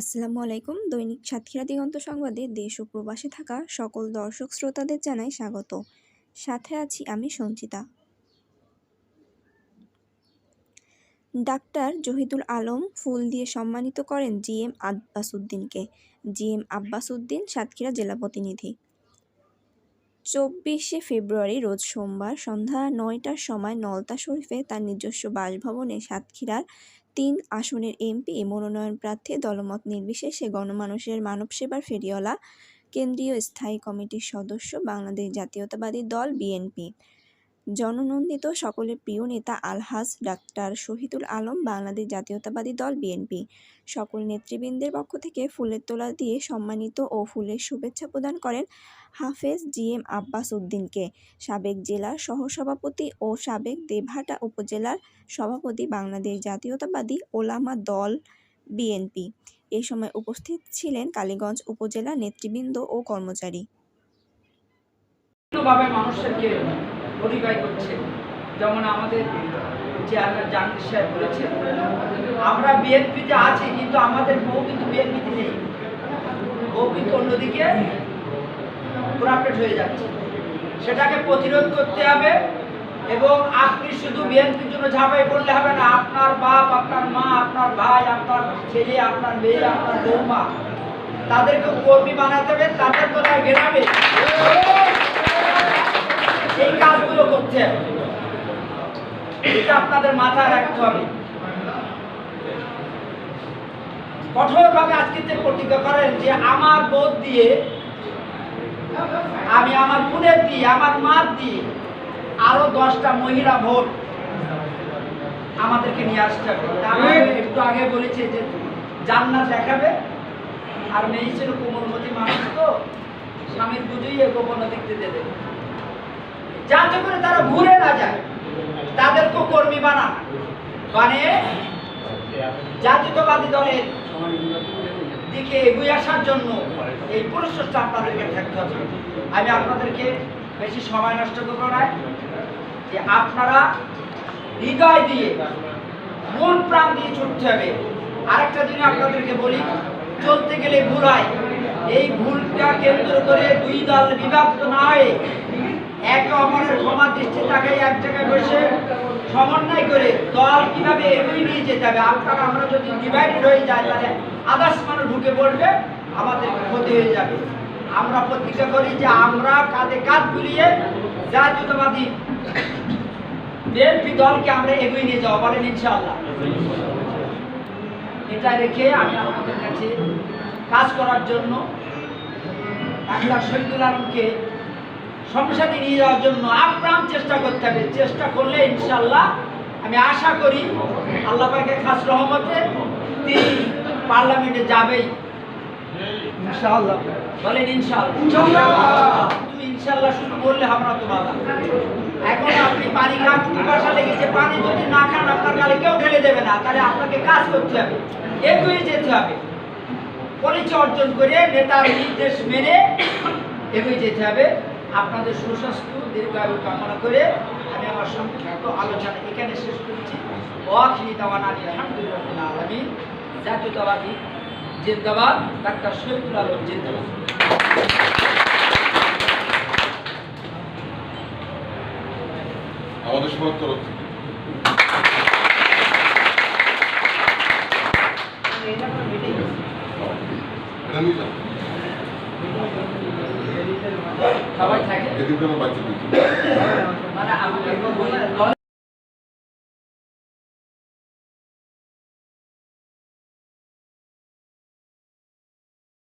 আসসালামু আলাইকুম। দৈনিক সাতক্ষীরা দিগন্ত সংবাদে দেশ ও প্রবাসে থাকা সকল দর্শক শ্রোতাদের জানাই স্বাগত। সাথে আছি আমি সঞ্চিতা। ডাক্তার জহিদুল আলম ফুল দিয়ে সম্মানিত করেন জি এম আব্বাস উদ্দিনকে জি এম আব্বাস উদ্দিন সাতক্ষীরা জেলা প্রতিনিধি। চব্বিশে ফেব্রুয়ারি, রোজ সোমবার সন্ধ্যা নয়টার সময় নলতা শরীফে তার নিজস্ব বাসভবনে সাতক্ষীরার তিন আসনের এমপি মনোনয়ন প্রার্থী দলমত নির্বিশেষে গণমানুষের মানব সেবার ফেরিওয়ালা কেন্দ্রীয় স্থায়ী কমিটির সদস্য, বাংলাদেশ জাতীয়তাবাদী দল, বিএনপি। জননন্দিত সকলের প্রিয় নেতা আলহাজ ডাক্তার শহীদুল আলম, বাংলাদেশ জাতীয়তাবাদী দল বিএনপি। সকল নেতৃবৃন্দের পক্ষ থেকে ফুলের তোলা দিয়ে সম্মানিত ও ফুলের শুভেচ্ছা প্রদান করেন হাফেজ জি এম আব্বাস উদ্দিনকে। সাবেক জেলার সহসভাপতি ও সাবেক দেভাটা উপজেলার সভাপতি বাংলাদেশ জাতীয়তাবাদী ওলামা দল বিএনপি। এ সময় উপস্থিত ছিলেন কালীগঞ্জ উপজেলা নেতৃবৃন্দ ও কর্মচারী। মডিফাই করছে। যেমন আমাদের চেয়ারম্যান জাহাঙ্গীর সাহেব বলেছে আমরা বিএনপিতে আছি, কিন্তু আমাদের বউ কিন্তু বিএনপিতে নেই। বউ কিন্তু অন্যদিকে করাপ্টেড হয়ে যাচ্ছে। সেটাকে প্রতিরোধ করতে হবে এবং আপনি শুধু বিএনপির জন্য ঝাঁপাই পড়লে হবে না, আপনার বাপ, আপনার মা, আপনার ভাই, আপনার ছেলে, আপনার মেয়ে, আপনার বৌমা তাদেরকে কর্মী বানাতে হবে, তাদের কোথায় গেরাবে এই কাজগুলো হবে এটা আপনাদের মাথায় রাখতে হবে। কঠোরভাবে আজকে যে প্রতিজ্ঞা করেন যে আমার বোধ দিয়ে আমি আমার বোনের দিয়ে আমার মার দিয়ে আরও দশটা মহিলা ভোট আমাদেরকে নিয়ে আসতে হবে। একটু আগে বলেছি যে জান্নাত দেখাবে। আর মেয়ে ছিল কোমলমতি মানুষ তো স্বামীর বুঝিয়ে গোপন দিকতে দেবে। যাতে করে তারা ঘুরে না যায় তাদেরকে কর্মী বানান। বানিয়ে জাতীয়তাবাদী দলের দিকে এগিয়ে আসার জন্য এই প্রচেষ্টা আপনাদেরকে থাকতে হবে। আমি আপনাদেরকে বেশি সময় নষ্ট করব না যে আপনারা হৃদয় দিয়ে মন প্রাণ দিয়ে ছুটতে হবে। আরেকটা জিনিস আপনাদেরকে বলি, চলতে গেলে ভুল হয়। এই ভুলটা কেন্দ্র করে দুই দল বিভক্ত না হয়ে একে অপরের ক্ষমা দৃষ্টি তাকাই এক জায়গায় বসে সমন্বয় করে দল কীভাবে এগিয়ে নিয়ে যেতে হবে আপনারা আমরা যদি ডিভাইডেড হয়ে যায় তাহলে আদার্স মানুষ ঢুকে পড়বে, আমাদের ক্ষতি হয়ে যাবে। আমরা প্রতিজ্ঞা করি যে আমরা কাঁধে কাঁধ বুলিয়ে জাতীয়তাবাদী বিএনপি দলকে আমরা এগিয়ে নিয়ে যাওয়া বলেন ইনশাআল্লাহ। এটা রেখে আমি আপনাদের কাছে কাজ করার জন্য ডাক্তার শহীদুল আলমকে সংসদে নিয়ে যাওয়ার জন্য আপ্রাণ চেষ্টা করতে হবে। চেষ্টা করলে ইনশাল্লাহ আমি আশা করি আল্লাহ পাকে খাস রহমতে তিনি পার্লামেন্টে যাবেই। ইনশাআল্লাহ। বলেন ইনশাআল্লাহ। তুমি ইনশাআল্লাহ শুধু বললে আমরা তো বাবা। এখন আপনি পানি খান পিপাসা লেগেছে পানি যদি না খান আপনার গালে কেউ ঢেলে দেবে না। তাহলে আপনাকে কাজ করতে হবে। এগিয়ে যেতে হবে। পরিচয় অর্জন করে নেতার নির্দেশ মেনে এগিয়ে যেতে হবে। আপনাদের সুস্বাস্থ্য দীর্ঘায়ু কামনা করে আমি আমার সংক্ষিপ্ত আলোচনা এখানে শেষ করছি। ওয়াখিনি দাওয়ান আলী আলহামদুলিল্লাহ আলমী জাতীয়তাবাদী জিন্দাবাদ ডাক্তার শহীদুল আলম জিন্দাবাদ। আমাদের সবার তরফ থেকে। এটা নিয়ে যান সবাই থাকে?